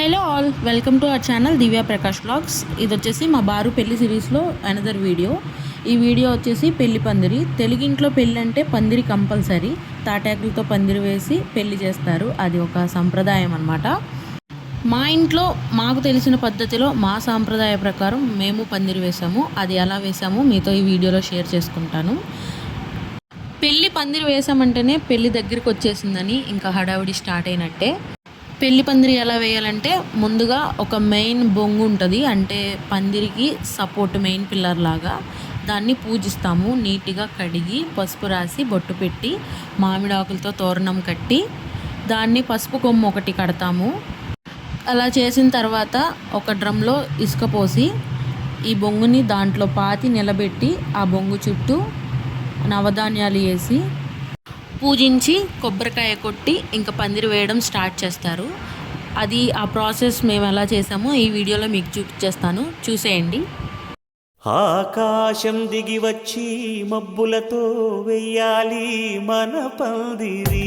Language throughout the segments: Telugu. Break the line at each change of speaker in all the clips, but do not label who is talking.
Hello all welcome to our channel Divya Prakash vlogs. ఇది వచ్చేసి మా బారు పెళ్ళి సిరీస్లో అనదర్ వీడియో. ఈ వీడియో వచ్చేసి పెళ్ళి పందిరి. తెలుగింట్లో పెళ్ళి అంటే పందిరి కంపల్సరీ. తాటాకులతో పందిరి వేసి పెళ్ళి చేస్తారు. అది ఒక సంప్రదాయం అన్నమాట. మా ఇంట్లో మాకు తెలిసిన పద్ధతిలో మా సాంప్రదాయ ప్రకారం మేము పందిరి వేసాము అది ఎలా వేసామో మీతో ఈ వీడియోలో షేర్ చేసుకుంటాను. పెళ్ళి పందిరి వేసామంటేనే పెళ్ళి దగ్గరికి వచ్చేసిందని ఇంకా హడావిడి స్టార్ట్ అయినట్టే. పెళ్ళి పందిరి ఎలా వేయాలంటే ముందుగా ఒక మెయిన్ బొంగు ఉంటుంది అంటే పందిరికి సపోర్ట్ మెయిన్ పిల్లర్ లాగా. దాన్ని పూజిస్తాము నీట్గా కడిగి పసుపు రాసి బొట్టు పెట్టి మామిడి ఆకులతో తోరణం కట్టి దాన్ని పసుపు కొమ్ము ఒకటి కడతాము. అలా చేసిన తర్వాత ఒక డ్రమ్లో ఇసుక పోసి ఈ బొంగుని దాంట్లో పాతి నిలబెట్టి ఆ బొంగు చుట్టూ నవధాన్యాలు వేసి పూజించి కొబ్బరికాయ కొట్టి ఇంకా పందిరి వేయడం స్టార్ట్ చేస్తారు. అది ఆ ప్రాసెస్ మేము ఎలా చేసామో ఈ వీడియోలో మీకు చూపించేస్తాను చూసేయండి.
ఆకాశం దిగి వచ్చి మబ్బులతో వెయ్యాలి మన పందిరి.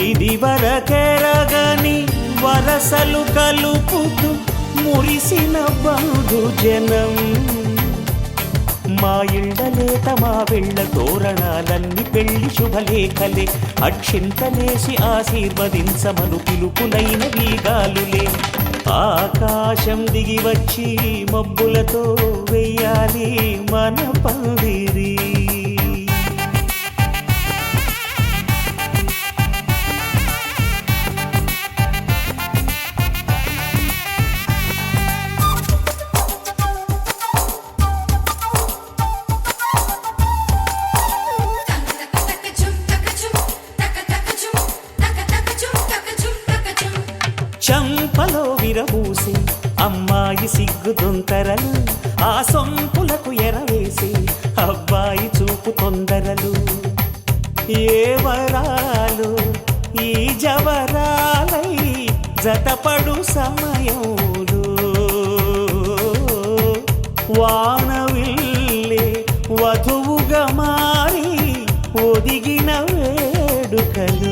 ఇది వరకెరగని వరసలు కలుపుతూ మురిసిన బంధు జనం. మా ఇళ్ళలేత మా వెళ్ళ తోరణాలన్నీ పెళ్ళి శుభలేఖలే. అక్షింతలేసి ఆశీర్వదించమను పిలుపులైన గాలులే ఆకాశం దిగి వచ్చి మబ్బులతో వెయ్యాలి మన పందిరి చంపలో విరబూసి అమ్మాయి సిగ్గు దొంతరలు ఆ సొంపులకు ఎరవేసి అబ్బాయి చూపు తొందరలు. ఏ వరాలు ఈ జవరాలై జతపడు సమయంలో. వానవిల్లి వధువుగా మారి ఒదిగిన వేడుకలు.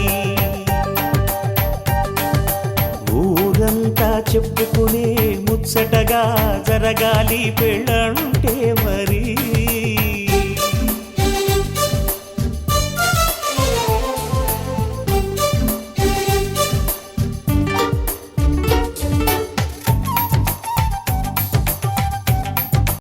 చెప్పుకునే ముచ్చటగా జరగాలి